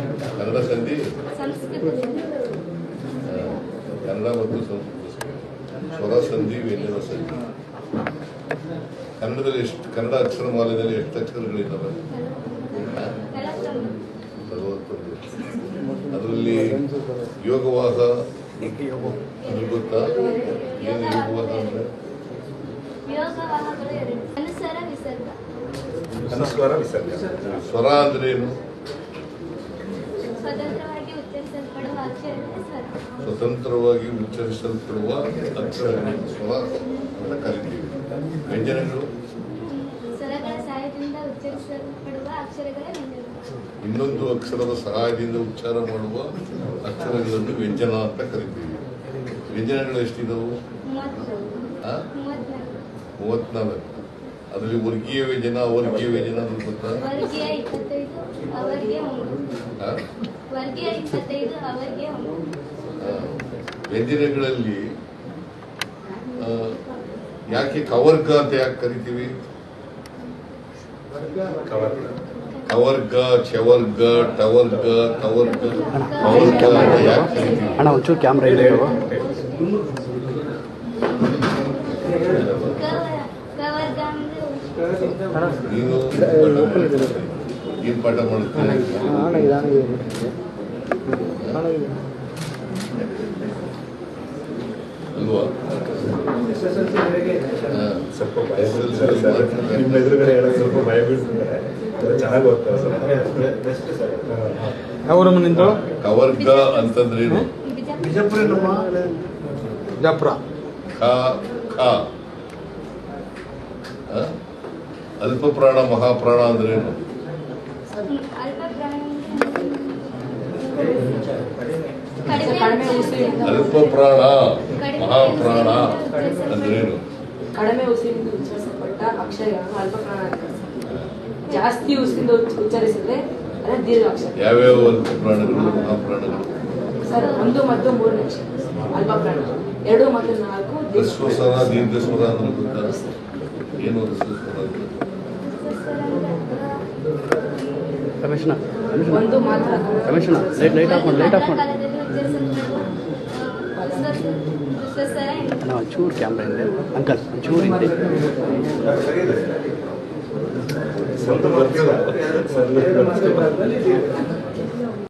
ಕನ್ನಡ ಸಂಧಿ ಕನ್ನಡ ಮತ್ತು ಸಂಸ್ಕೃತ ಸ್ವರ ಸಂಧಿ ವ್ಯಂಜನ ಸಂಧಿ. ಕನ್ನಡದಲ್ಲಿ ಎಷ್ಟು ಕನ್ನಡ ಅಕ್ಷರ ಮಾಲೆಯಲ್ಲಿ ಎಷ್ಟು ಅಕ್ಷರಗಳಿದ್ದಾವೆ? ನಲವತ್ತೊಂದು. ಅದರಲ್ಲಿ ಯೋಗವಾಹ ಅದು ಗೊತ್ತಾ? ಏನು ಯೋಗವಾಹ ಅಂದ್ರೆ? ಸ್ವರ ಅಂದ್ರೆ ಏನು ಸ್ವತಂತ್ರವಾಗಿ ಉಚ್ಚರಿಸಲ್ಪಡುವ ಅಕ್ಷರಗಳ ಸ್ವರ ಸ್ವತಂತ್ರವಾಗಿ ಉಚ್ಚರಿಸಲ್ಪಡುವ ಅಕ್ಷರ ಸ್ವರ ಅಂತ ಕರಿತೀವಿ ವ್ಯಂಜನಗಳು. ಇನ್ನೊಂದು ಅಕ್ಷರದ ಸಹಾಯದಿಂದ ಉಚ್ಚಾರ ಮಾಡುವ ಅಕ್ಷರಗಳನ್ನು ವ್ಯಂಜನ ಅಂತ ಕರಿತೀವಿ. ವ್ಯಂಜನಗಳು ಎಷ್ಟಿದವು? ಮೂವತ್ನಾಲ್ಕು. ಅದರಲ್ಲಿ ವರ್ಗೀಯ ವ್ಯಜನ ಅವರ್ಗೀಯ ವ್ಯಜನ ಗೊತ್ತಾ? ವರ್ಗೀಯ ಇಪ್ಪತ್ತೈದು ಅವರಿಗೆ ಒಂದು ವರ್ಗೀಯ ಇಪ್ಪತ್ತೈದು ಅವರಿಗೆ ಒಂದು ಆ, ವ್ಯಂಜನಗಳಲ್ಲಿ ಆ, ಯಾಕೆ ಕವರ್ಗ ಅಂತ ಯಾಕೆ ಕರಿತೀವಿ? ಕವರ್ ಕವರ್ಗ ಚವರ್ಗ ಟವರ್ಗ ತವರ್ಗ ಕವರ್ಗ ಅಂತ ಯಾಕೆ ಕರಿತೀವಿ? ನೀನು ಪಾಠ. ಏನ್ ಅಲ್ವಾ ಸ್ವಲ್ಪ ಭಯ ನಿಮ್ಮ ಎದುರುಗಡೆ ಹೇಳೋದು ಸ್ವಲ್ಪ ಭಯ ಬೀಳ್ತಿದ್ದಾರೆ ಚೆನ್ನಾಗಿ ಓದ್ತಾರೆ ನಿಂದು ಕವರ್ಗ ಅಂತಂದ್ರೇನು ಬಿಜಾಪುರ ಬಿಜಾಪುರ ಆ? ಅಲ್ಪ ಪ್ರಾಣ ಮಹಾಪ್ರಾಣ ಅಂದ್ರೇನು? ಅಲ್ಪ ಪ್ರಾಣಿ ಅಲ್ಪ ಪ್ರಾಣ ಮಹಾಪ್ರಾಣ ಅಂದ್ರೇನು? ಕಡಿಮೆ ಉಸಿರಿಂದ ಉಚ್ಚರಿಸಲ್ಪಟ್ಟ ಅಕ್ಷರ ಅಲ್ಪ ಪ್ರಾಣ ಕರೆಸ್ತಾರೆ. ಜಾಸ್ತಿ ಉಸಿರಿಂದ ಉಚ್ಚ- ಉಚ್ಚರಿಸಿದ್ರೆ ಅದೇ ದೀರ್ಘ ಅಕ್ಷರ. ಯಾವ್ಯಾವ ಅಲ್ಪ ಪ್ರಾಣಗಳು ಮಹಾಪ್ರಾಣಗಳು? ಸರ್ ಒಂದು ಮತ್ತು ಮೂರನೇ ಅಕ್ಷರ ಅಲ್ಪಪ್ರಾಣ ಎರಡು ಮತ್ತು ನಾಲ್ಕು ದೀರ್ಘ ಸ್ವರ ದೀರ್ಘ ಸ್ವರ ಅಂದ್ರೆ ಗೊತ್ತಾ? ಏನು ಹ್ರಸ್ವ ಸ್ವರ ಅಂದ್ರೆ ರಮೇಶಣ್ಣ ಒಂದು ಮಾತ್ರ ರಮೇಶಣ್ಣ ಲೈಟ್ ಲೈಟ್ ಆಫ್ ಮಾಡಿ ಲೈಟ್ ಆಫ್ ಮಾಡಿ ಕಾಲದಲ್ಲಿ ಉಚ್ಚರಿಸಲ್ಪಡುವ ಆ, ಹ್ರಸ್ವ- ಹ್ರಸ್ವ ಸ್ವರ ಎಂದು. ಅಣ್ಣ ಒಂಚೂರು ಕ್ಯಾಮ್ರಾ ಇದೆ ಅಂಕಲ್ ಒಂಚೂರು ಹಿಂದೆ ಸ್ವಲ್ಪ ಬರ್ತೀರಾ? ಸ್ವಲ್ಪ ಬರ್ತೀರಾ?